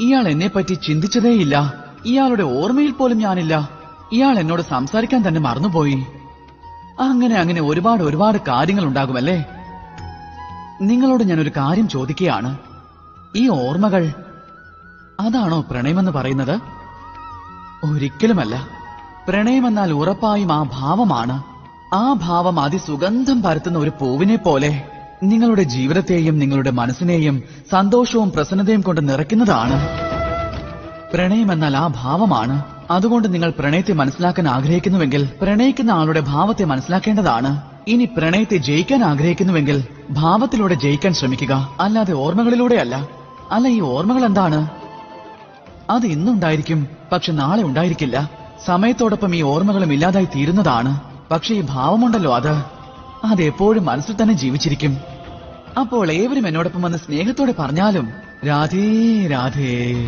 ഇയാൾ എന്നെപ്പറ്റി ചിന്തിച്ചതേയില്ല. ഇയാളുടെ ഓർമ്മയിൽ പോലും ഞാനില്ല. ഇയാൾ എന്നോട് സംസാരിക്കാൻ തന്നെ മറന്നുപോയി. അങ്ങനെ അങ്ങനെ ഒരുപാട് ഒരുപാട് കാര്യങ്ങൾ ഉണ്ടാകുമല്ലേ? നിങ്ങളോട് ഞാനൊരു കാര്യം ചോദിക്കുകയാണ്. ഈ ഓർമ്മകൾ അതാണോ പ്രണയമെന്ന് പറയുന്നത്? ഒരിക്കലുമല്ല. പ്രണയമെന്നാൽ ഉറപ്പായും ആ ഭാവമാണ്. ആ ഭാവം അതിസുഗന്ധം പരത്തുന്ന ഒരു പൂവിനെ പോലെ. നിങ്ങളുടെ ജീവിതത്തെയും നിങ്ങളുടെ മനസ്സിനെയും സന്തോഷവും പ്രസന്നതയും കൊണ്ട് നിറയ്ക്കുന്നതാണ്. പ്രണയം എന്നാൽ ആ ഭാവമാണ്. അതുകൊണ്ട് നിങ്ങൾ പ്രണയത്തെ മനസ്സിലാക്കാൻ ആഗ്രഹിക്കുന്നുവെങ്കിൽ പ്രണയിക്കുന്ന ആളുടെ ഭാവത്തെ മനസ്സിലാക്കേണ്ടതാണ്. ഇനി പ്രണയത്തെ ജയിക്കാൻ ആഗ്രഹിക്കുന്നുവെങ്കിൽ ഭാവത്തിലൂടെ ജയിക്കാൻ ശ്രമിക്കുക. അല്ലാതെ ഓർമ്മകളിലൂടെയല്ല. അല്ല ഈ ഓർമ്മകൾ എന്താണ്? അത് ഇന്നുണ്ടായിരിക്കും പക്ഷെ നാളെ ഉണ്ടായിരിക്കില്ല. സമയത്തോടൊപ്പം ഈ ഓർമ്മകളും ഇല്ലാതായി തീരുന്നതാണ്. പക്ഷെ ഈ ഭാവമുണ്ടല്ലോ അത്. അത് എപ്പോഴും മനസ്സിൽ തന്നെ ജീവിച്ചിരിക്കും. അപ്പോൾ ഏവരും എന്നോടൊപ്പം വന്ന് സ്നേഹത്തോടെ പറഞ്ഞാലും രാധേ രാധേ.